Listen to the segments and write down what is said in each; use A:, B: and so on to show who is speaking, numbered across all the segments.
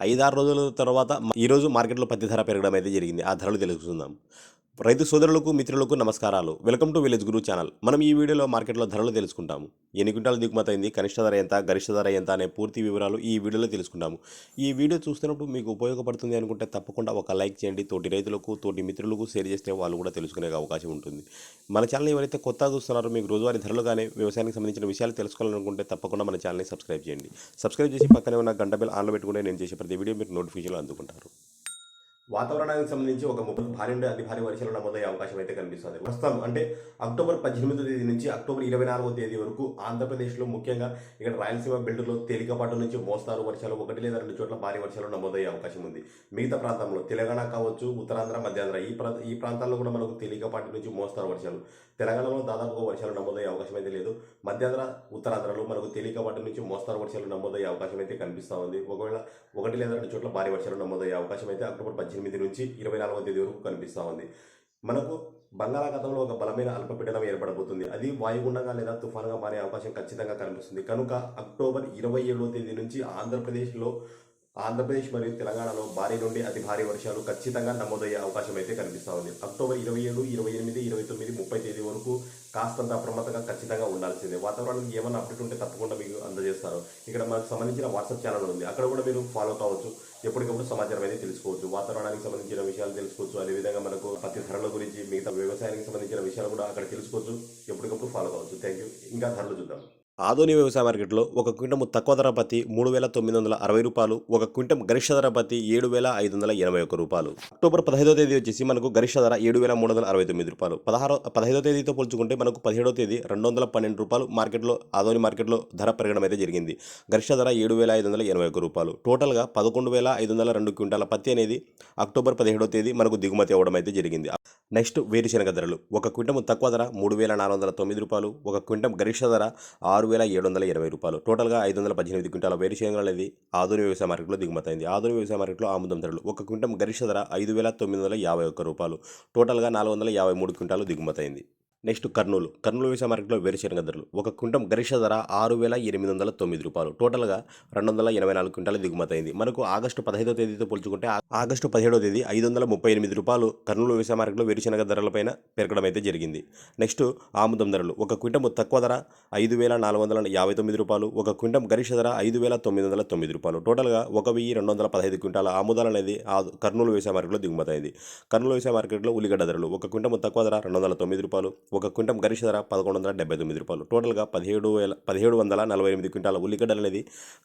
A: ఐదారు రోజుల తర్వాత ఈరోజు మార్కెట్లో పత్తి ధర పెరగడం అయితే జరిగింది. ఆ ధరలు తెలుసుకుందాం. రైతు సోదరులకు మిత్రులకు నమస్కారాలు. Welcome to village guru channel. మనం ఈ వీడియోలో మార్కెట్లో ధరలు తెలుసుకుంటాము. ఎన్ని క్వింటాలు దిగుమతి అయింది కనిష్ట ధర ఎంత గరిష్ట ధర ఎంత అనే పూర్తి వివరాలు ఈ వీడియోలో తెలుసుకుంటాము. ఈ వీడియో చూస్తున్నప్పుడు మీకు ఉపయోగపడుతుంది అనుకుంటే తప్పకుండా ఒక లైక్ చేయండి. తోటి రైతులకు తోటి మిత్రులకు షేర్ చేస్తే వాళ్ళు కూడా తెలుసుకునే అవకాశం ఉంటుంది. మన ఛానల్ ఎవరైతే కొత్తగా చూస్తున్నారో మీకు రోజువారీ ధరలు కానీ వ్యవసాయానికి సంబంధించిన విషయాలు తెలుసుకోవాలనుకుంటే తప్పకుండా మన ఛానల్ని సబ్స్క్రైబ్ చేయండి. సబ్స్క్రైబ్ చేసి పక్కనే ఉన్న గంట బెల్ ఆన్లో పెట్టుకుంటే నేను చేసే ప్రతి వీడియో మీరు నోటిఫికేషన్లు అందుకుంటారు. వాతావరణానికి సంబంధించి ఒక ముప్పై భారీ నుండి అతి భారీ వర్షాలు నమోదయ్యే అవకాశం అయితే కనిపిస్తుంది. ప్రస్తుతం అంటే అక్టోబర్ పద్దెనిమిదో తేదీ నుంచి అక్టోబర్ ఇరవై నాలుగో తేదీ వరకు ఆంధ్రప్రదేశ్లో ముఖ్యంగా ఇక్కడ రాయలసీమ బెల్టులో తేలికపాటు నుంచి మోస్తారు వర్షాలు ఒకటి లేదా రెండు చోట్ల భారీ వర్షాలు నమోదయ్యే అవకాశం ఉంది. మిగతా ప్రాంతంలో తెలంగాణ కావచ్చు ఉత్తరాంధ్ర మధ్యాంధ్ర ఈ ప్రా ఈ ప్రాంతాల్లో కూడా మనకు తేలికపాటి నుంచి మోస్తారు వర్షాలు. తెలంగాణలో దాదాపుగా వర్షాలు నమోదయ్యే అవకాశం అయితే లేదు. మధ్యాంధ్ర ఉత్తరాంధ్రలో మనకు తేలికపాటి నుంచి మోస్తారు వర్షాలు నమోదయ్యే అవకాశం అయితే కనిపిస్తూ ఉంది. ఒకవేళ ఒకటి లేదా రెండు చోట్ల భారీ వర్షాలు నమోదయ్యే అవకాశం అయితే అక్టోబర్ పద్దెనిమిది నుంచి ఇరవై నాలుగవ తేదీ వరకు కనిపిస్తూ ఉంది. మనకు బంగాళాఖాతంలో ఒక బలమైన అల్పపీడనం ఏర్పడబోతుంది. అది వాయుగుండంగా లేదా తుఫానుగా మారే అవకాశం ఖచ్చితంగా కనిపిస్తుంది. కనుక అక్టోబర్ ఇరవై ఏడవ తేదీ నుంచి ఆంధ్రప్రదేశ్లో ఆంధ్రప్రదేశ్ మరియు తెలంగాణలో భారీ నుండి అతి భారీ వర్షాలు ఖచ్చితంగా నమోదయ్యే అవకాశం అయితే కనిపిస్తూ ఉంది. అక్టోబర్ ఇరవై ఏడు ఇరవై ఎనిమిది ఇరవై తొమ్మిది ముప్పై తేదీ వరకు కాస్తంత అప్రమత్తంగా ఖచ్చితంగా ఉండాల్సిందే. వాతావరణానికి ఏమైనా అప్డేట్ ఉంటే తప్పకుండా మీకు అందజేస్తారు. ఇక్కడ మనకు సంబంధించిన వాట్సాప్ ఛానల్ ఉంది. అక్కడ కూడా మీరు ఫాలో కావచ్చు. ఎప్పటికప్పుడు సమాచారం అయితే తెలుసుకోవచ్చు. వాతావరణానికి సంబంధించిన విషయాలు తెలుసుకోవచ్చు. అదేవిధంగా మనకు పత్తి ధరల గురించి మిగతా వ్యవసాయానికి సంబంధించిన విషయాలు కూడా అక్కడ తెలుసుకోవచ్చు. ఎప్పటికప్పుడు ఫాలో కావచ్చు. థ్యాంక్ యూ ఇంకా ధరలు చూద్దాం. ఆధునిక వ్యవసాయ మార్కెట్లో ఒక క్వింటం తక్కువ ధర పత్తి మూడు వేల తొమ్మిది వందల అరవై రూపాయలు ఒక క్వింటం గరిష్ట ధర పత్తి ఏడు వేల ఐదు వందల ఎనభై ఒక్క రూపాయలు. అక్టోబర్ పదహైదో తేదీ వచ్చేసి మనకు గరిష్ట ధర ఏడు వేల మూడు వందల అరవై తొమ్మిది రూపాయలు. పదహారో పదహైదో తేదీతో పోల్చుకుంటే మనకు పదిహేడో తేదీ రెండు వందల పన్నెండు రూపాయలు మార్కెట్లో ఆధోని మార్కెట్లో ధర పెరగడం అయితే జరిగింది. గరిష్ట ధర ఏడు వేల ఐదు వందల ఎనభై ఒక్క రూపాయలు. టోటల్గా పదకొండు వేల ఐదు వందల రెండు క్వింటాల పత్తి అనేది అక్టోబర్ పదిహేడో తేదీ మనకు దిగుమతి అవ్వడం అయితే జరిగింది. నెక్స్ట్ వేరుశనగ ధరలు. ఒక క్వింటం తక్కువ ధర మూడు వేల నాలుగు వందల తొమ్మిది రూపాయలు ఒక క్వింటం గరిష్ట ధర ఆరు వేల ఏడు వందల ఇరవై రూపాయలు. టోటల్గా ఐదు వందల పద్దెనిమిది క్వింటాల వేరుశనగలు అనేది ఆధునిక వ్యవసాయ మార్కెట్లో దిగుమతైంది ఆధునిక వ్యవసాయ మార్కెట్లో ఆముదం ధరలు ఒక క్వింటం గరిష్ట ధర ఐదు వేల తొమ్మిది వందల యాభై ఒక్క రూపాయలు. టోటల్గా నాలుగు వందల యాభై మూడు క్వింటాలు దిగుమతైంది నెక్స్ట్ కర్నూలు. కర్నూలు వ్యవసాయ మార్కెట్లో వేరుశనగ ధరలు. ఒక కుంటం గరిష్ట ధర ఆరు వేల ఎనిమిది వందల తొమ్మిది రూపాయలు. టోటల్గా రెండు వందల ఎనభై నాలుగు క్వింటాల దిగుమతి అయింది. మనకు ఆగస్టు పదహైదో తేదీతో పోల్చుకుంటే ఆగస్టు పదిహేడో తేదీ ఐదు వందల ముప్పై ఎనిమిది రూపాయలు కర్నూలు వ్యవసాయ మార్కెట్లో వేరుశనగ ధరలపైన పెరగడం అయితే జరిగింది. నెక్స్ట్ ఆముదం ధరలు. ఒక క్వింటం తక్కువ ధర ఐదు వేల నాలుగు వందల యాభై తొమ్మిది రూపాయలు. ఒక క్వింటం గరిష్ట ధర ఐదు వేల తొమ్మిది వందల తొమ్మిది రూపాయలు. టోటల్గా ఒక వెయ్యి రెండు వందల పదహైదు క్వింటాల ఆముదాలు అనేది ఆ కర్నూలు వ్యవసాయ మార్కెట్లో దిగుమతి అయింది. కర్నూలు వ్యవసాయ మార్కెట్లో ఉల్లిగడ్డ ధరలు. ఒక క్వింటం తక్కువ ధర రెండు వందల తొమ్మిది రూపాయలు. ఒక క్వింటం గరిష్ట ధర పదకొండు వందల డెబ్బై తొమ్మిది రూపాయలు. టోటల్గా పదిహేడు వేల పదిహేడు వందల నలభై ఎనిమిది క్వింటాల ఉల్లిగడ్డలు అనేది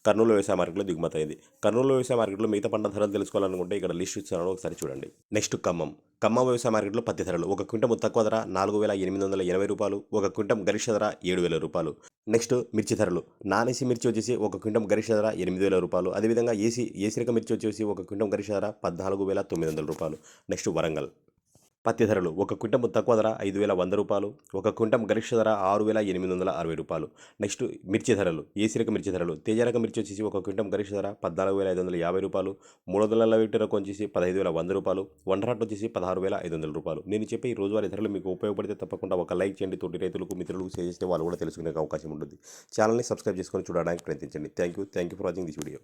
A: కర్నూలు వ్యవసాయ మార్కెట్లో దిగుమతి అయింది. కర్నూలు వ్యవసాయ మార్కెట్లో మిగతా పంట ధరలు తెలుసుకోవాలనుకుంటే ఇక్కడ లిస్ట్ ఇస్తున్నాను ఒకసారి చూడండి. నెక్స్ట్ ఖమ్మం. ఖమ్మం వ్యవసాయ మార్కెట్లో పత్తి ధరలు ఒక క్వింటం తక్కువ ధర నాలుగు వేల ఎనిమిది వందల ఎనభై రూపాయలు ఒక క్వింటం గరిష్ట ధర ఏడు వేల రూపాయలు. నెక్స్ట్ మిర్చి ధరలు. నాన్ ఏసీ మిర్చి వచ్చేసి ఒక క్వింటం గరిష్ట ధర ఎనిమిది వేల రూపాయలు. అదేవిధంగా ఏసీ ఏసీ రకం మిర్చి వచ్చేసి ఒక క్వింటం గరిష్ట ధర పద్నాలుగు వేల తొమ్మిది వందల రూపాయలు. నెక్స్ట్ వరంగల్. పత్తి ధరలు ఒక క్వింటం తక్కువ ధర ఐదు వేల వంద రూపాయలు ఒక క్వింటం గరిష్ట ధర ఆరు వేల ఎనిమిది వందల అరవై రూపాయలు. నెక్స్ట్ మిర్చి ధరలు ఏసీ రకం మిర్చి ధరలు తేజ రకం మిర్చి వచ్చేసి ఒక క్వింటం గరిష్ట ధర పద్నాలుగు వేల ఐదు వందల యాభై రూపాయలు మూడు వందల నలభై ఒకటి రకం వచ్చేసి పదహైదు వేల వంద రూపాయలు వండరాట్ వచ్చేసి పదహారు వేల ఐదు వందల రూపాయలు. నేను చెప్పే ఈ రోజువారీ ధరలు మీకు ఉపయోగపడితే తప్పకుండా ఒక లైక్ చేయండి. తోటి రైతులకు మిత్రులకు షేర్ చేస్తే వాళ్ళు కూడా తెలుసుకునే అవకాశం ఉంటుంది. ఛానల్ని సబ్స్క్రైబ్ చేసుకొని చూడడానికి ప్రయత్నించండి. Thank you thank you for watching this video